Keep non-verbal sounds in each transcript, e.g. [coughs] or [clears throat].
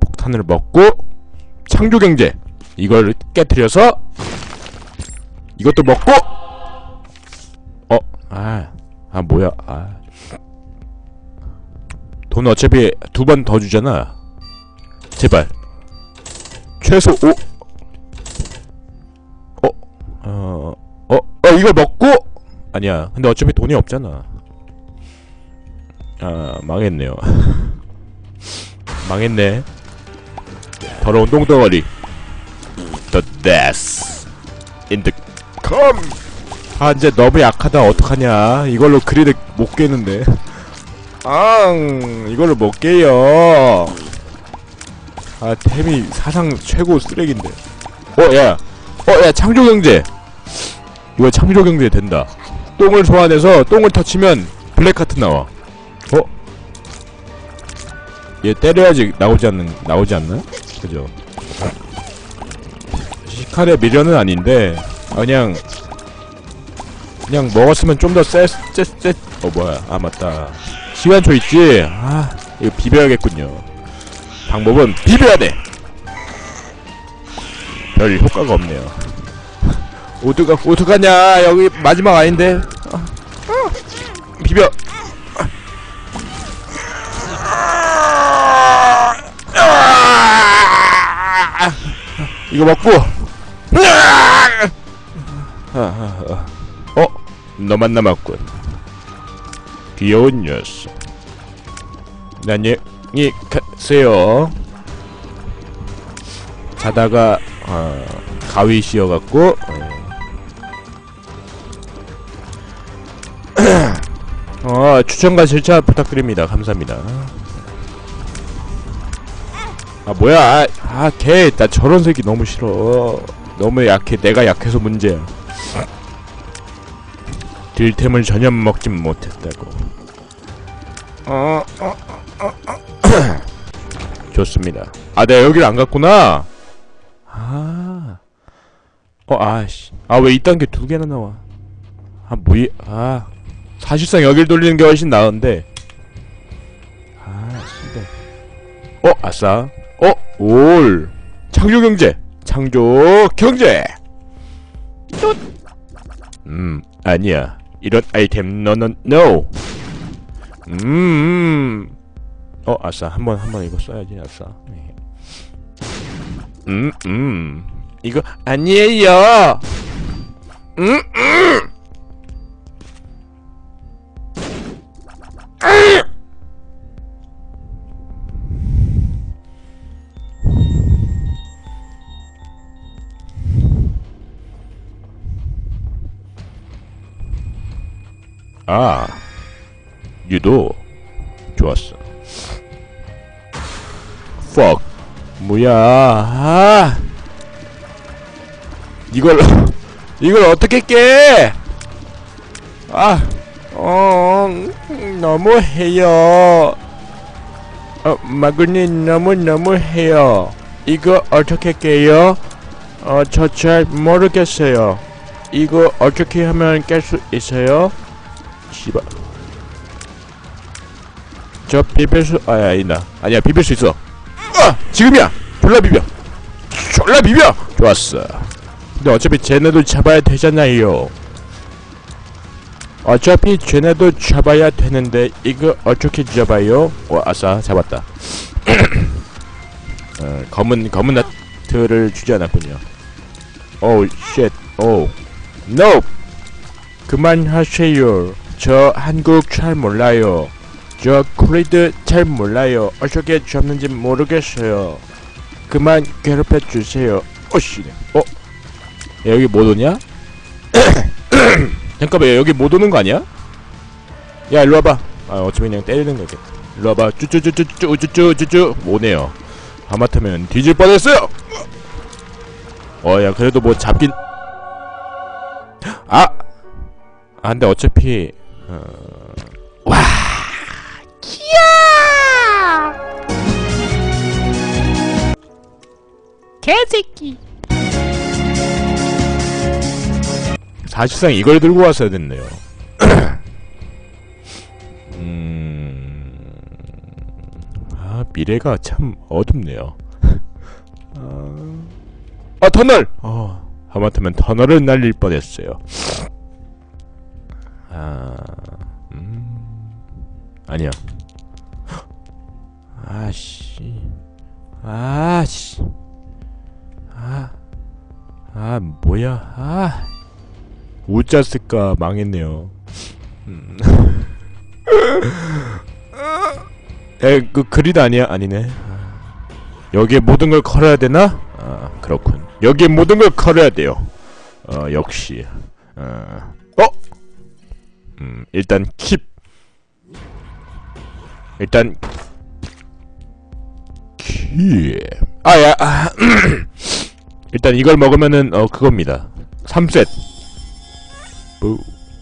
폭탄을 먹고 창조 경제 이걸 깨뜨려서 이것도 먹고 어, 아, 아 뭐야, 아. 돈 어차피 두 번 더 주잖아. 제발. 최소 5. 어, 어, 어, 어, 이걸 먹고 아니야. 근데 어차피 돈이 없잖아. 아, 망했네요. [laughs] 망했네. 더러운 똥덩어리. The death in the come. 아 이제 너무 약하다 어떡하냐 이걸로 그리드 못 깨는데 앙 이걸로 못 깨요 아 템이 사상 최고 쓰레기인데 어 야 어 야 창조경제. 이거 창조경제 된다. 똥을 소환해서 똥을 터치면 블랙카트 나와. 어? 얘 때려야지 나오지 않는 나오지 않나? 그죠? 시칼의 미련은 아닌데 아, 그냥 그냥 먹었으면 좀 더 쎄 쎄 쎄 어 뭐야. 아 맞다. 시간초 있지? 아 이거 비벼야겠군요. 방법은 비벼야 돼 별 효과가 없네요 어떡하 어떡하냐 여기 마지막 아닌데 비벼 아, 이거 먹고. 어? 너만 남았군. 귀여운 녀석. 안녕히 가세요. 자다가 어, 가위 씌어갖고 어, [clears throat] 어, 추천과 절차 부탁드립니다. 감사합니다. 아 뭐야? 아, 걔, 나 저런 새끼 너무 싫어. 너무 약해. 내가 약해서 문제야. 딜템을 전혀 먹진 못했다고. 어, 어, 어, 어. [clears throat] 좋습니다. 아, 내가 여기를 안 갔구나. 아, 어, 아씨, 아왜 이딴 게두 개나 나와? 아, 뭐이, 아, 사실상 여길 돌리는 게 훨씬 나은데. 아, 씨발. 어, 아싸. 어, 올. 창조 경제. 창조 경제. 음, 아니야. 이런 아이템 너는 no. 음, 음. 어, 아싸. 한 번 한 번 이거 써야지. 아싸. 네. 음, 음. 이거 아니에요. 음, 음. 아, 유도 좋았어. fuck, 뭐야? 아, 이걸 [laughs] 이걸 어떻게 깨? 아, 어, 음, 너무해요. 어, 마그니 너무 너무해요. 이거 어떻게 깨요? 어, 저 잘 모르겠어요. 이거 어떻게 하면 깰 수 있어요? 씨발. 저 비빌 수 아야 아니다. 아니야 비빌 수 있어. 아 지금이야. 졸라 비벼. 졸라 비벼. 좋았어. 근데 어차피 쟤네도 잡아야 되잖아요. 어차피 쟤네도 잡아야 되는데 이거 어떻게 잡아요? 어 아싸 잡았다. [clears throat] 어, 검은 검은 나트를 주지 않았군요. 오우 쉣. 오. 노. 그만하세요. 저 한국 잘 몰라요. 저 코리드 잘 몰라요. 어떻게 잡는지 모르겠어요. 그만 괴롭혀 주세요. 어씨, 어? 야, 여기 못 오냐? [coughs] 잠깐만, 야, 여기 못 오는 거 아니야? 야, 일로 와봐. 아, 어차피 그냥 때리는 거겠다. 일로 와봐. 쭈쭈쭈쭈쭈, 우쭈쭈쭈쭈. 오네요. 하마터면 뒤질 뻔했어요! 어, 야, 그래도 뭐 잡긴. [gasps] 아! 아, 근데 어차피, 어... 개새끼 사실상 이걸 들고 왔어야 됐네요. [coughs] 음... 아, 미래가 참 어둡네요. 아, 아 터널! 어, 하마터면 터널을 날릴 뻔했어요. 아, 음, 아니야. 아씨, 아씨, 아, 아 뭐야, 아, 우짜 쓸까 망했네요. 음. [laughs] 에, 그 그리드 아니야? 아니네. 여기에 모든 걸 걸어야 되나? 아, 그렇군. 여기에 모든 걸 걸어야 돼요. 어, 역시. 어, 어? 음, 일단 킵. 일단 킵. 아, 야, 아, [clears throat] 일단 이걸 먹으면은 어 그겁니다. 3셋. 뭐.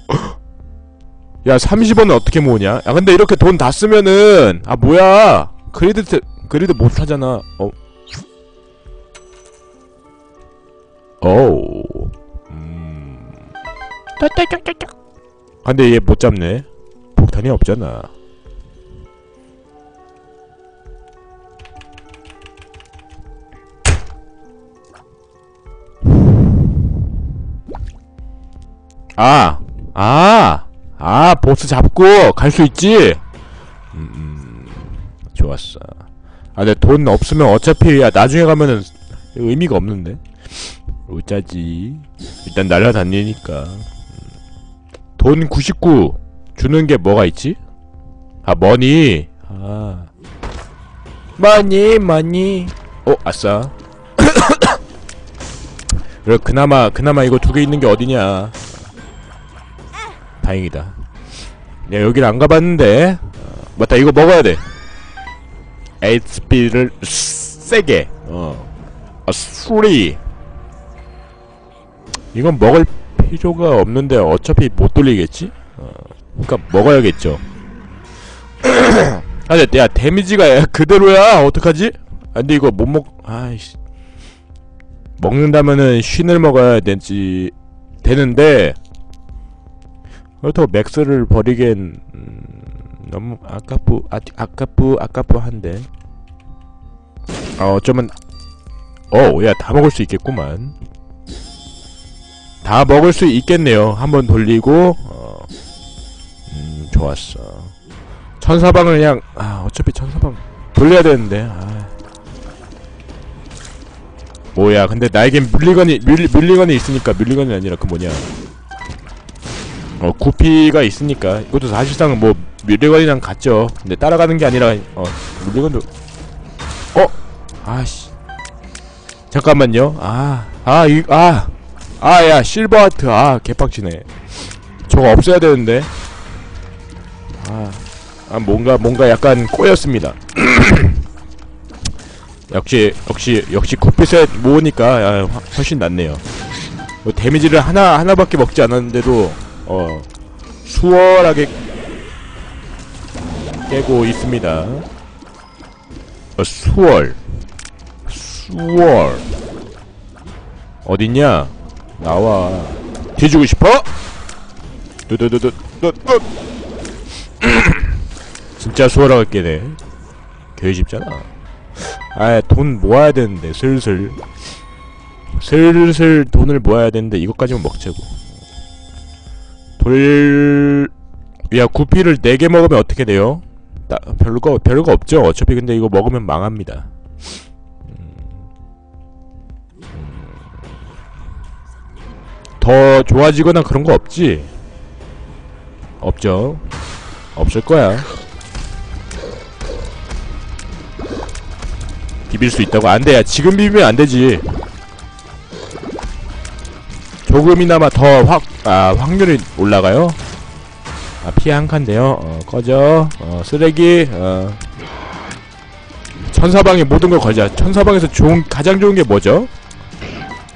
[gasps] 야 30원은 어떻게 모으냐? 야 근데 이렇게 돈 다 쓰면은 아 뭐야 그리드 테- 그리드 못 하잖아. 어. 오. 음. 아, 근데 얘 못 잡네. 폭탄이 없잖아. 아, 아, 아, 보스 잡고 갈 수 있지. 음, 음, 좋았어. 아, 근데 돈 없으면 어차피 야 나중에 가면은 의미가 없는데. 어쩌지? 일단 날아다니니까. 음. 돈99 주는 게 뭐가 있지? 아, 머니. 아, 머니, 머니. 어, 아싸. [coughs] 그래, 그나마 그나마 이거 두 개 있는 게 어디냐? 다행이다. 야 여기를 안 가봤는데 어, 맞다 이거 먹어야 돼. HP를 세게 어, 아, 수리. 이건 먹을 필요가 없는데 어차피 못 돌리겠지? 어, 그러니까 먹어야겠죠. [clears throat] 아, 근데 야 데미지가 그대로야 어떡하지? 아, 근데 이거 못 먹. 아이씨. 먹는다면은 쉰을 먹어야 되지 되는데 그렇다고 맥스를 버리기엔 음, 너무 아깝부 아, 아깝부 아깝부 한데. 아 어쩌면 어야 다 먹을 수 있겠구만. 다 먹을 수 있겠네요. 한번 돌리고 어, 음 좋았어. 천사방을 그냥 아 어차피 천사방 돌려야 되는데 아. 뭐야 근데 나에겐 물리건이 밀, 밀리건이 있으니까 밀리건이 아니라 그 뭐냐 어 구피가 있으니까 이것도 사실상 뭐 밀리건이랑 같죠. 근데 따라가는 게 아니라 어 밀리건도 어? 아씨. 잠깐만요. 아아이아. 아야 실버하트. 아 개빡치네. 저거 없애야 되는데. 아, 아 뭔가 뭔가 약간 꼬였습니다. [clears throat] 역시 역시 역시 코피셋 모으니까 야, 화- 훨씬 낫네요. 뭐 데미지를 하나 하나밖에 먹지 않았는데도 어 수월하게 깨고 있습니다. 어, 수월 수월 어딨냐? 나와 뒤지고 싶어? 두두두두 두두 [clears throat] 진짜 수월하게 깨네. 개 쉽잖아. 아, 돈 모아야 되는데 슬슬 슬슬 돈을 모아야 되는데 이것까지만 먹자고. 돌... 야, 구피를 4개 먹으면 어떻게 돼요? 나, 별거, 별거 없죠? 어차피 근데 이거 먹으면 망합니다. 음. 음. 더 좋아지거나 그런 거 없지? 없죠? 없을 거야. 비빌 수 있다고 안 돼 야 지금 비비면 안 되지. 조금이나마 더 확, 아, 확률이 올라가요? 아, 피해 한 칸데요. 어, 꺼져. 어, 쓰레기. 어. 천사방에 모든 걸 걸자. 천사방에서 좋은, 가장 좋은 게 뭐죠?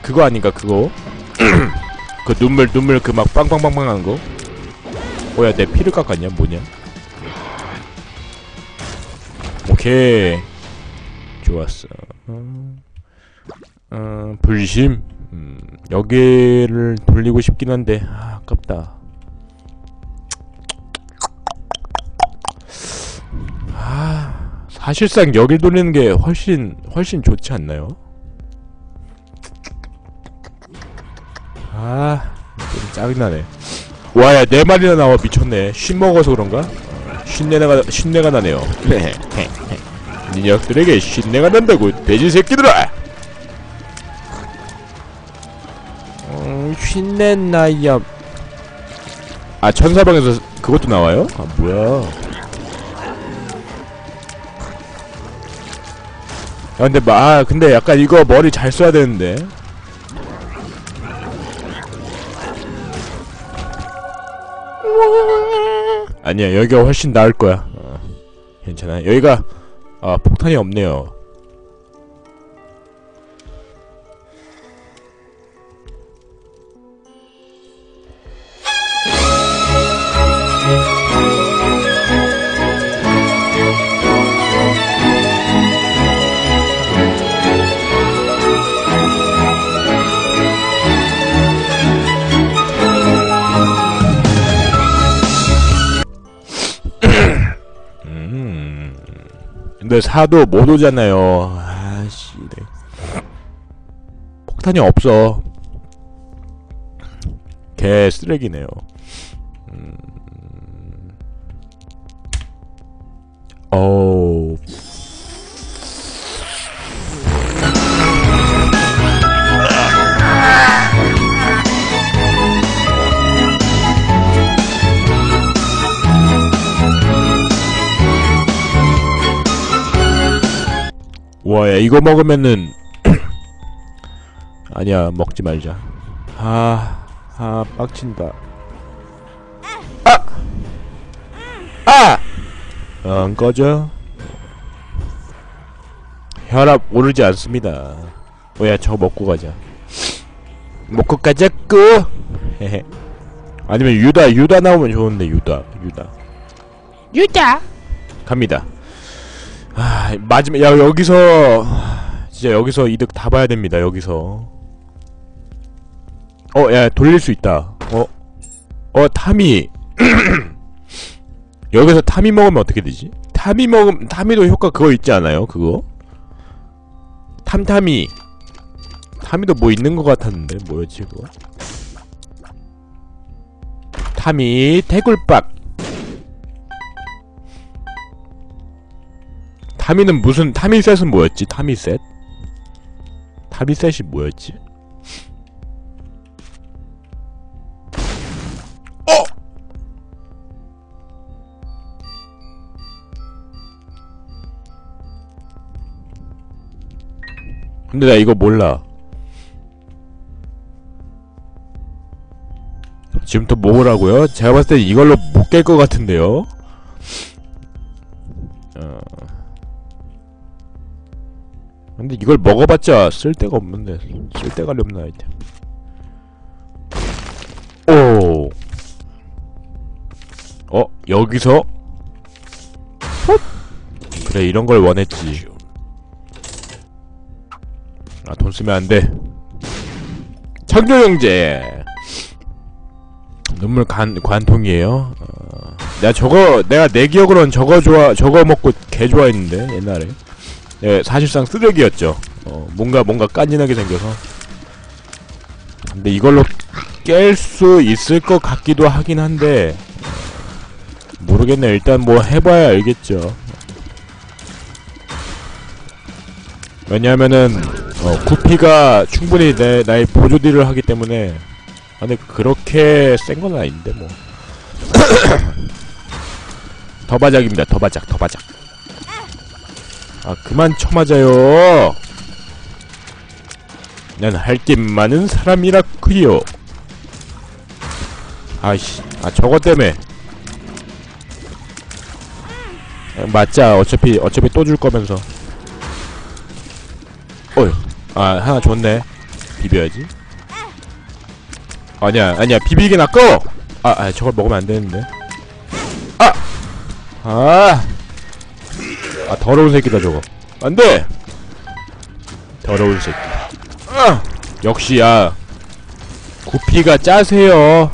그거 아닌가, 그거. [clears throat] 그 눈물, 눈물 그 막 빵빵빵빵 하는 거. 뭐야, 내 피를 깎았냐, 뭐냐? 오케이. 좋았어. 어, 어 불심. 음, 여기를 돌리고 싶긴 한데 아, 아깝다. 아, 사실상 여길 돌리는 게 훨씬 훨씬 좋지 않나요? 아, 좀 짜증나네. 와, 야, 네 마리나 나와 미쳤네. 쉰 먹어서 그런가? 쉰내가 쉰내가 나네요. [laughs] 니녀들에게 쉰내가 난다고 돼지 새끼들아. 나야. 아, 천사방에서 그것도 나와요? 아, 뭐야? 야, 근데 마, 아, 근데 약간 이거 머리 잘 써야 되는데. 아니야, 여기가 훨씬 나을 거야. 어, 괜찮아. 여기가 아, 폭탄이 없네요. 근데 사도 못 오잖아요. 아씨. 네. 폭탄이 없어. 개 쓰레기네요. 음. 어 와, 야, 이거 먹으면은 [clears throat] 아니야, 먹지 말자. 아, 아, 빡친다. 아, 아, 안 꺼져. 혈압 오르지 않습니다. 뭐야, 저거 먹고 가자. 먹고 가자꾸. 헤헤. 아니면 유다, 유다 나오면 좋은데 유다, 유다. 유다. 갑니다. 아, 마지막 야 여기서 진짜 여기서 이득 다 봐야 됩니다. 여기서. 어, 야 돌릴 수 있다. 어, 어 타미. [clears throat] 여기서 타미 먹으면 어떻게 되지? 타미 먹음 타미도 효과 그거 있지 않아요? 그거? 탐타미. 타미도 뭐 있는 것 같았는데 뭐였지 그거? 타미 태굴박. 타미는 무슨 타미셋은 뭐였지? 타미셋? 타미셋이 뭐였지? 어! 근데 나 이거 몰라. 지금부터 뭐라고요? 제가 봤을 때 이걸로 못 깰 것 같은데요? 어... 근데 이걸 먹어봤자 쓸데가 없는데 쓸데가 없는 아이템 오 어? 여기서? 헛! 그래 이런 걸 원했지 아 돈 쓰면 안돼 창조영재 눈물 간, 관통이에요 어, 내가 저거 내가 내 기억으로는 저거 좋아 저거 먹고 개 좋아했는데 옛날에 예, 사실상 쓰레기였죠. 어, 뭔가 뭔가 깐진하게 생겨서. 근데 이걸로 깰 수 있을 것 같기도 하긴 한데 어, 모르겠네. 일단 뭐 해봐야 알겠죠. 왜냐하면은 어, 구피가 충분히 내 나의 보조딜을 하기 때문에 아, 근데 그렇게 센 건 아닌데 뭐. [coughs] 더바작입니다. 더바작, 더바작. 아 그만 쳐맞아요. 난 할 게 많은 사람이라구요. 아이씨 아 저거 때문에. 아, 맞자. 어차피 어차피 또 줄 거면서. 어휴 아 하나 줬네. 비벼야지. 아니야 아니야. 비비긴 아까워. 아, 아 저걸 먹으면 안 되는데. 아! 아! 아 더러운 새끼다 저거. 안돼! 더러운 새끼. 아! 역시 야. 구피가 짜세요.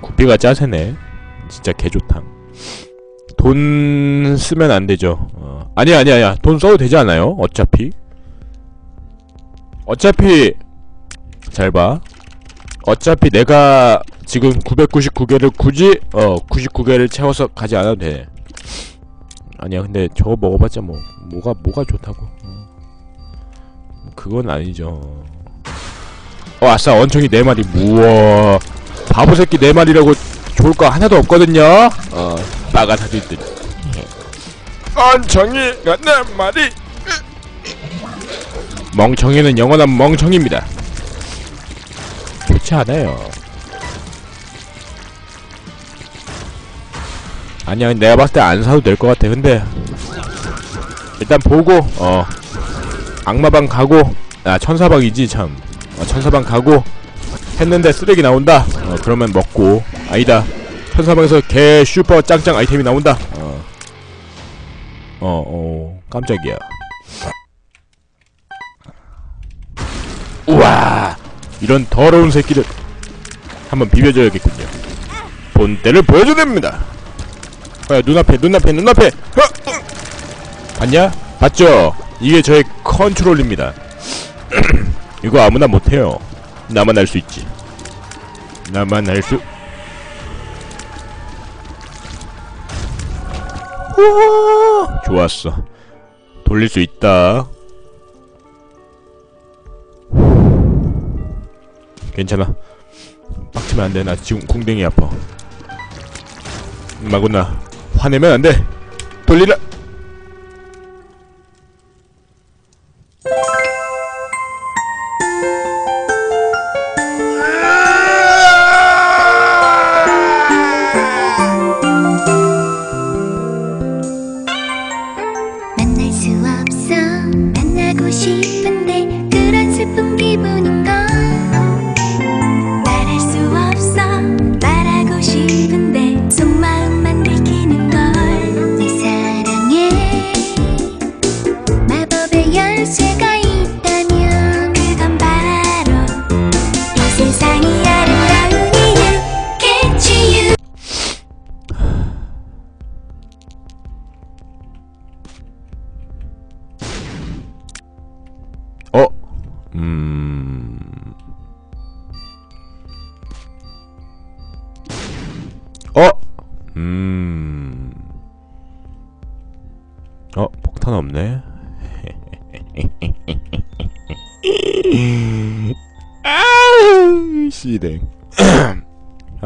구피가 짜세네. 진짜 개좋당 돈 쓰면 안 되죠. 어. 아니야 아니야 아니야. 돈 써도 되지 않아요? 어차피. 어차피 잘봐. 어차피 내가 지금 999개를 굳이 어 99개를 채워서 가지 않아도 돼 아니야 근데 저거 먹어봤자 뭐 뭐가 뭐가 좋다고? 어. 그건 아니죠. 어 아싸 원청이 네 마리. 우와. 바보 새끼 네 마리라고 좋을 거 하나도 없거든요? 어 빠가사들. 듯 원청이가 네 마리. 멍청이는 영원한 멍청입니다. 좋지 않아요 아니야 내가 봤을 때 안 사도 될 것 같아. 근데 일단 보고 어 악마방 가고 아 천사방이지 참. 어, 천사방 가고 했는데 쓰레기 나온다. 어 그러면 먹고. 아니다. 천사방에서 개 슈퍼 짱짱 아이템이 나온다. 어 어 어, 깜짝이야. 우와! 이런 더러운 새끼를 한번 비벼줘야겠군요. 본때를 보여줘야 됩니다 어, 눈앞에 눈앞에 눈앞에! 어, 어. 봤냐? 봤죠? 이게 저의 컨트롤입니다. [clears throat] 이거 아무나 못해요. 나만 할 수 있지. 나만 할수 좋았어. 돌릴 수 있다. 괜찮아. 빡치면 안돼. 나 지금 궁뎅이 아파. 마구나 화내면 안돼. 돌리라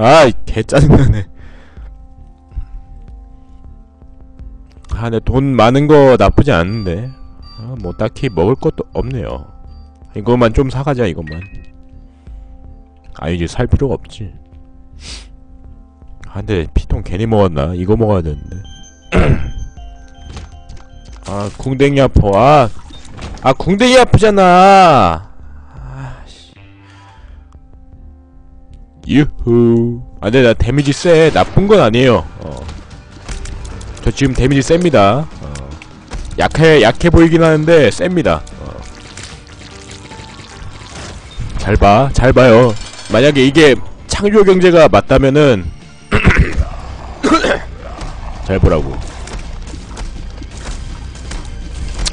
아이, 개 짜증나네. 아, 근데 돈 많은 거 나쁘지 않은데. 아, 뭐 딱히 먹을 것도 없네요. 이것만 좀 사가자 이것만. 아 이제 살 필요가 없지. 아 근데 피통 괜히 먹었나? 이거 먹어야 되는데. [clears throat] 아 궁뎅이 아파. 아, 아 궁뎅이 아프잖아. 유후. 아 근데 나 데미지 세. 나쁜 건 아니에요. 어. 저 지금 데미지 셉니다. 어. 약해 약해 보이긴 하는데 셉니다. 어. 잘 봐, 잘 봐요. 만약에 이게 창조 경제가 맞다면은 [coughs] 잘 보라고.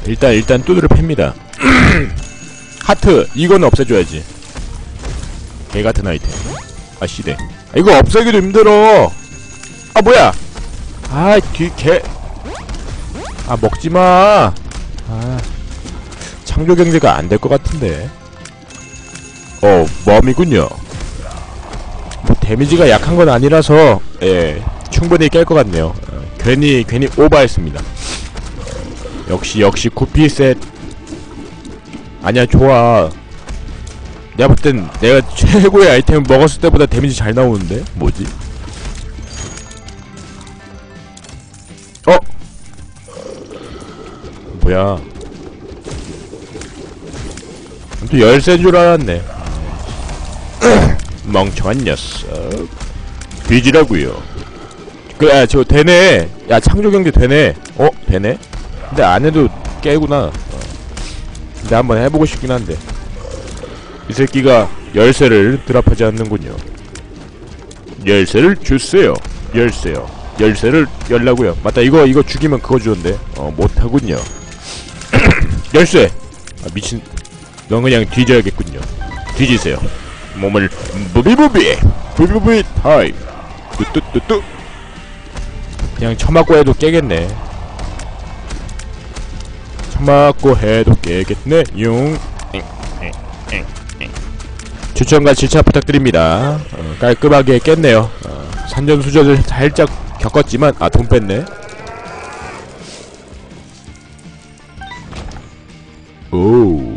일단 일단 두드려 팹니다. [coughs] 하트 이거는 없애줘야지. 개 같은 아이템. 아 씨대. 아, 이거 없애기도 힘들어. 아 뭐야? 아뒤개. 아 먹지마. 아 창조 경제가 안 될 것 같은데. 어 멈이군요. 뭐 데미지가 약한 건 아니라서 예 충분히 깰 것 같네요. 어, 괜히 괜히 오버했습니다. 역시 역시 구피셋. 아니야 좋아 내가 볼 땐 내가 최고의 아이템을 먹었을 때보다 데미지 잘 나오는데? 뭐지? 어? 뭐야? 또 열쇠인 줄 알았네. [coughs] 멍청한 녀석. 뒤지라고요. 그래 아, 저 되네. 야 창조경제 되네. 어? 되네? 근데 안 해도 깨구나. 어. 근데 한번 해보고 싶긴 한데 이 새끼가 열쇠를 드랍하지 않는군요. 열쇠를 주세요. 열쇠요. 열쇠를 열라고요. 맞다. 이거 이거 죽이면 그거 주던데. 어 못 하군요. [clears throat] 열쇠. 아, 미친. 넌 그냥 뒤져야겠군요. 뒤지세요. 몸을 부비부비 부비부비 타임. 뚜뚜뚜뚜. 그냥 처맞고 해도 깨겠네. 처맞고 해도 깨겠네. 용. 추천과 질차 부탁드립니다. 어, 깔끔하게 깼네요. 어, 산전수전을 살짝 겪었지만 아 돈 뺐네. 오